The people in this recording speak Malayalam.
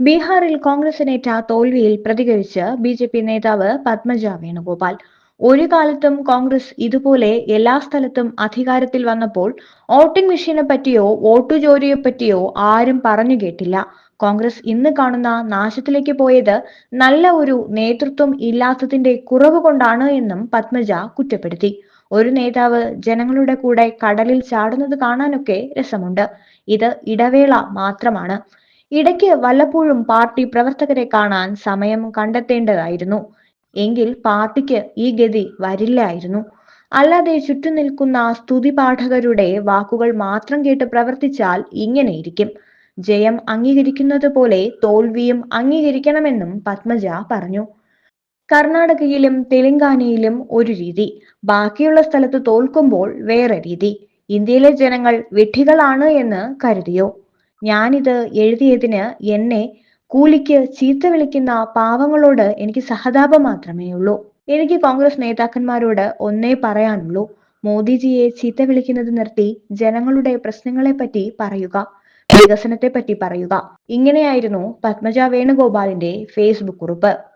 ബീഹാറിൽ കോൺഗ്രസിനേറ്റ തോൽവിയിൽ പ്രതികരിച്ച് ബി ജെ പി നേതാവ് പത്മജ വേണുഗോപാൽ. ഒരു കാലത്തും കോൺഗ്രസ് ഇതുപോലെ എല്ലാ സ്ഥലത്തും അധികാരത്തിൽ വന്നപ്പോൾ വോട്ടിംഗ് മെഷീനെ പറ്റിയോ വോട്ടു ജോലിയെ പറ്റിയോ ആരും പറഞ്ഞു കേട്ടില്ല. കോൺഗ്രസ് ഇന്ന് കാണുന്ന നാശത്തിലേക്ക് പോയത് നല്ല ഒരു നേതൃത്വം ഇല്ലാത്തതിന്റെ കുറവ് കൊണ്ടാണ് എന്നും പത്മജ കുറ്റപ്പെടുത്തി. ഒരു നേതാവ് ജനങ്ങളുടെ കൂടെ കടലിൽ ചാടുന്നത് കാണാനൊക്കെ രസമുണ്ട്. ഇത് ഇടവേള മാത്രമാണ്. ഇടയ്ക്ക് വല്ലപ്പോഴും പാർട്ടി പ്രവർത്തകരെ കാണാൻ സമയം കണ്ടെത്തേണ്ടതായിരുന്നു. എങ്കിൽ പാർട്ടിക്ക് ഈ ഗതി വരില്ലായിരുന്നു. അല്ലാതെ ചുറ്റും നിൽക്കുന്ന സ്തുതി പാഠകരുടെ വാക്കുകൾ മാത്രം കേട്ട് പ്രവർത്തിച്ചാൽ ഇങ്ങനെയിരിക്കും ജയം അംഗീകരിക്കുന്നത് പോലെ തോൽവിയും അംഗീകരിക്കണമെന്നും പത്മജ പറഞ്ഞു. കർണാടകയിലും തെലങ്കാനയിലും ഒരു രീതി ബാക്കിയുള്ള സ്ഥലത്ത് തോൽക്കുമ്പോൾ വേറെ രീതി. ഇന്ത്യയിലെ ജനങ്ങൾ വിഡ്ഢികളാണ് എന്ന് കരുതിയോ? ഞാനിത് എഴുതിയതിന് എന്നെ കൂലിക്ക് ചീത്ത വിളിക്കുന്ന പാവങ്ങളോട് എനിക്ക് സഹതാപം മാത്രമേ ഉള്ളൂ. എനിക്ക് കോൺഗ്രസ് നേതാക്കന്മാരോട് ഒന്നേ പറയാനുള്ളൂ. മോദിജിയെ ചീത്ത വിളിക്കുന്നത് നിർത്തി ജനങ്ങളുടെ പ്രശ്നങ്ങളെ പറ്റി പറയുക വികസനത്തെ പറ്റി പറയുക. ഇങ്ങനെയായിരുന്നു പത്മജ വേണുഗോപാലിന്റെ ഫേസ്ബുക്ക് കുറിപ്പ്.